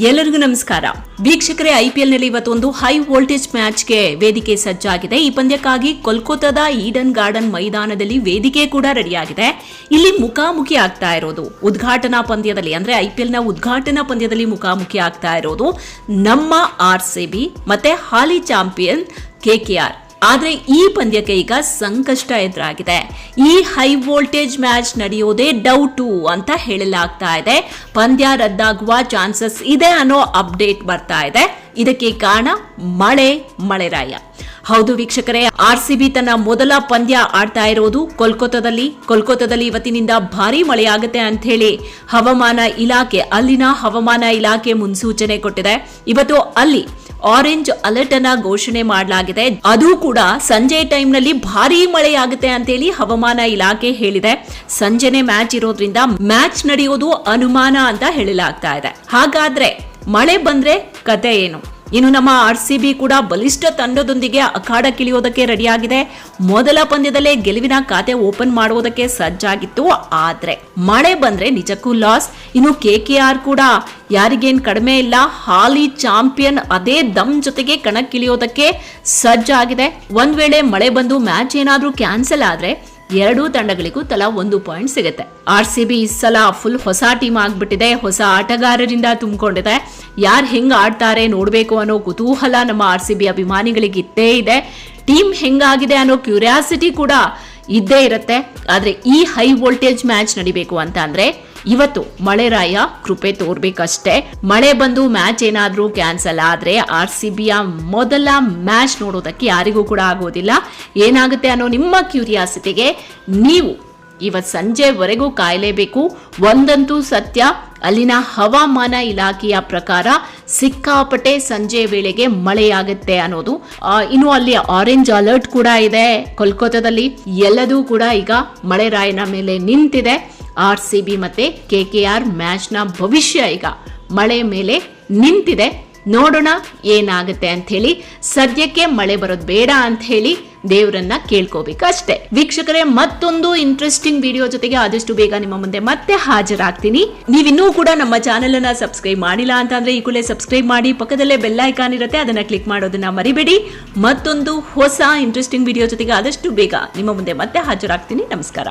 ಎಲ್ಲರಿಗೂ ನಮಸ್ಕಾರ. ವೀಕ್ಷಕರೇ ಐಪಿಎಲ್ನಲ್ಲಿ ಇವತ್ತೊಂದು ಹೈ ವೋಲ್ಟೇಜ್ ಮ್ಯಾಚ್ಗೆ ವೇದಿಕೆ ಸಜ್ಜಾಗಿದೆ. ಈ ಪಂದ್ಯಕ್ಕಾಗಿ ಕೋಲ್ಕತ್ತಾದ ಈಡನ್ ಗಾರ್ಡನ್ ಮೈದಾನದಲ್ಲಿ ವೇದಿಕೆ ಕೂಡ ರೆಡಿಯಾಗಿದೆ. ಇಲ್ಲಿ ಮುಖಾಮುಖಿ ಆಗ್ತಾ ಇರೋದು. ಉದ್ಘಾಟನಾ ಪಂದ್ಯದಲ್ಲಿ, ಅಂದ್ರೆ ಐಪಿಎಲ್ನ ಉದ್ಘಾಟನಾ ಪಂದ್ಯದಲ್ಲಿ ಮುಖಾಮುಖಿ ಆಗ್ತಾ ಇರೋದು ನಮ್ಮ ಆರ್ ಸಿ ಮತ್ತೆ ಹಾಲಿ ಚಾಂಪಿಯನ್ ಕೆಕೆಆರ್ ಆದ್ರೆ ಈ ಪಂದ್ಯಕ್ಕೆ ಈಗ ಸಂಕಷ್ಟ ಎದುರಾಗಿದೆ. ಈ ಹೈ ವೋಲ್ಟೇಜ್ ಮ್ಯಾಚ್ ನಡೆಯೋದೇ ಡೌಟು ಅಂತ ಹೇಳಲಾಗ್ತಾ ಇದೆ. ಪಂದ್ಯ ರದ್ದಾಗುವ ಚಾನ್ಸಸ್ ಇದೆ ಅನ್ನೋ ಅಪ್ಡೇಟ್ ಬರ್ತಾ ಇದೆ. ಇದಕ್ಕೆ ಕಾರಣ ಮಳೆ, ಮಳೆರಾಯ. ಹೌದು ವೀಕ್ಷಕರೇ ಆರ್ ಸಿ ತನ್ನ ಮೊದಲ ಪಂದ್ಯ ಆಡ್ತಾ ಇರೋದು ಕೋಲ್ಕತ್ತಾದಲ್ಲಿ. ಕೋಲ್ಕತ್ತಾದಲ್ಲಿ ಇವತ್ತಿನಿಂದ ಭಾರಿ ಮಳೆಯಾಗುತ್ತೆ ಅಂತ ಹೇಳಿ ಹವಾಮಾನ ಇಲಾಖೆ, ಅಲ್ಲಿನ ಹವಾಮಾನ ಇಲಾಖೆ ಮುನ್ಸೂಚನೆ ಕೊಟ್ಟಿದೆ. ಇವತ್ತು ಅಲ್ಲಿ ಆರೆಂಜ್ ಅಲರ್ಟ್ ಅನ್ನ ಘೋಷಣೆ ಮಾಡಲಾಗಿದೆ. ಅದು ಕೂಡ ಸಂಜೆ ಟೈಮ್ನಲ್ಲಿ ಭಾರಿ ಮಳೆಯಾಗುತ್ತೆ ಅಂತೇಳಿ ಹವಾಮಾನ ಇಲಾಖೆ ಹೇಳಿದೆ. ಸಂಜೆನೆ ಮ್ಯಾಚ್ ಇರೋದ್ರಿಂದ ಮ್ಯಾಚ್ ನಡೆಯೋದು ಅನುಮಾನ ಅಂತ ಹೇಳಲಾಗ್ತಾ ಇದೆ. ಹಾಗಾದ್ರೆ ಮಳೆ ಬಂದ್ರೆ ಕತೆ ಏನು? ಇನ್ನು ನಮ್ಮ ಆರ್ ಸಿ ಬಿ ಕೂಡ ಬಲಿಷ್ಠ ತಂಡದೊಂದಿಗೆ ಅಖಾಡಕ್ಕಿಳಿಯೋದಕ್ಕೆ ರೆಡಿಯಾಗಿದೆ. ಮೊದಲ ಪಂದ್ಯದಲ್ಲೇ ಗೆಲುವಿನ ಖಾತೆ ಓಪನ್ ಮಾಡುವುದಕ್ಕೆ ಸಜ್ಜಾಗಿತ್ತು. ಆದ್ರೆ ಮಳೆ ಬಂದ್ರೆ ನಿಜಕ್ಕೂ ಲಾಸ್. ಇನ್ನು ಕೆ ಕೆ ಆರ್ ಕೂಡ ಯಾರಿಗೇನ್ ಕಡಿಮೆ ಇಲ್ಲ. ಹಾಲಿ ಚಾಂಪಿಯನ್ ಅದೇ ದಮ್ ಜೊತೆಗೆ ಕಣಕ್ಕಿಳಿಯೋದಕ್ಕೆ ಸಜ್ಜಾಗಿದೆ. ಒಂದ್ ವೇಳೆ ಮಳೆ ಬಂದು ಮ್ಯಾಚ್ ಏನಾದ್ರೂ ಕ್ಯಾನ್ಸಲ್ ಆದ್ರೆ ಎರಡೂ ತಂಡಗಳಿಗೂ ತಲಾ ಒಂದು ಪಾಯಿಂಟ್ ಸಿಗುತ್ತೆ. ಆರ್ ಸಿ ಬಿ ಈ ಸಲ ಫುಲ್ ಹೊಸ ಟೀಮ್ ಆಗ್ಬಿಟ್ಟಿದೆ. ಹೊಸ ಆಟಗಾರರಿಂದ ತುಂಬಿಕೊಂಡಿದೆ. ಯಾರು ಹೆಂಗ್ ಆಡ್ತಾರೆ ನೋಡಬೇಕು ಅನ್ನೋ ಕುತೂಹಲ ನಮ್ಮ ಆರ್ ಸಿ ಬಿ ಅಭಿಮಾನಿಗಳಿಗೆ ಇದ್ದೇ ಇದೆ. ಟೀಮ್ ಹೆಂಗಾಗಿದೆ ಅನ್ನೋ ಕ್ಯೂರಿಯಾಸಿಟಿ ಕೂಡ ಇದ್ದೇ ಇರುತ್ತೆ. ಆದ್ರೆ ಈ ಹೈ ವೋಲ್ಟೇಜ್ ಮ್ಯಾಚ್ ನಡಿಬೇಕು ಅಂತ ಅಂದ್ರೆ ಇವತ್ತು ಮಳೆರಾಯ ಕೃಪೆ ತೋರ್ಬೇಕಷ್ಟೇ. ಮಳೆ ಬಂದು ಮ್ಯಾಚ್ ಏನಾದರೂ ಕ್ಯಾನ್ಸಲ್ ಆದ್ರೆ ಆರ್ ಸಿ ಬಿಯ ಮೊದಲ ಮ್ಯಾಚ್ ನೋಡೋದಕ್ಕೆ ಯಾರಿಗೂ ಕೂಡ ಆಗೋದಿಲ್ಲ. ಏನಾಗುತ್ತೆ ಅನ್ನೋ ನಿಮ್ಮ ಕ್ಯೂರಿಯಾಸಿಟಿಗೆ ನೀವು ಇವತ್ ಸಂಜೆವರೆಗೂ ಕಾಯಲೇಬೇಕು. ಒಂದಂತೂ ಸತ್ಯ, ಅಲ್ಲಿನ ಹವಾಮಾನ ಇಲಾಖೆಯ ಪ್ರಕಾರ ಸಿಕ್ಕಾಪಟ್ಟೆ ಸಂಜೆ ವೇಳೆಗೆ ಮಳೆಯಾಗುತ್ತೆ ಅನ್ನೋದು. ಇನ್ನು ಅಲ್ಲಿ ಆರೆಂಜ್ ಅಲರ್ಟ್ ಕೂಡ ಇದೆ. ಕೋಲ್ಕತ್ತಾದಲ್ಲಿ ಎಲ್ಲದೂ ಕೂಡ ಈಗ ಮಳೆರಾಯನ ಮೇಲೆ ನಿಂತಿದೆ. ಆರ್ ಸಿ ಬಿ ಮತ್ತೆ ಕೆ ಕೆ ಆರ್ ಮ್ಯಾಚ್ನ ಭವಿಷ್ಯ ಈಗ ಮಳೆ ಮೇಲೆ ನಿಂತಿದೆ. ನೋಡೋಣ ಏನಾಗುತ್ತೆ ಅಂತ ಹೇಳಿ. ಸದ್ಯಕ್ಕೆ ಮಳೆ ಬರೋದು ಬೇಡ ಅಂತ ಹೇಳಿ ದೇವರನ್ನ ಕೇಳ್ಕೋಬೇಕು ಅಷ್ಟೇ. ವೀಕ್ಷಕರೇ, ಮತ್ತೊಂದು ಇಂಟ್ರೆಸ್ಟಿಂಗ್ ವಿಡಿಯೋ ಜೊತೆಗೆ ಆದಷ್ಟು ಬೇಗ ನಿಮ್ಮ ಮುಂದೆ ಮತ್ತೆ ಹಾಜರಾಗ್ತೀನಿ. ನೀವಿನ್ನೂ ಕೂಡ ನಮ್ಮ ಚಾನೆಲ್ ಅನ್ನ ಸಬ್ಸ್ಕ್ರೈಬ್ ಮಾಡಿಲ್ಲ ಅಂತ ಅಂದ್ರೆ ಈ ಕೂಡಲೇ ಸಬ್ಸ್ಕ್ರೈಬ್ ಮಾಡಿ, ಪಕ್ಕದಲ್ಲೇ ಬೆಲ್ ಐಕಾನ್ ಇರುತ್ತೆ, ಅದನ್ನ ಕ್ಲಿಕ್ ಮಾಡೋದನ್ನ ಮರಿಬೇಡಿ. ಮತ್ತೊಂದು ಹೊಸ ಇಂಟ್ರೆಸ್ಟಿಂಗ್ ವಿಡಿಯೋ ಜೊತೆಗೆ ಆದಷ್ಟು ಬೇಗ ನಿಮ್ಮ ಮುಂದೆ ಮತ್ತೆ ಹಾಜರಾಗ್ತೀನಿ. ನಮಸ್ಕಾರ.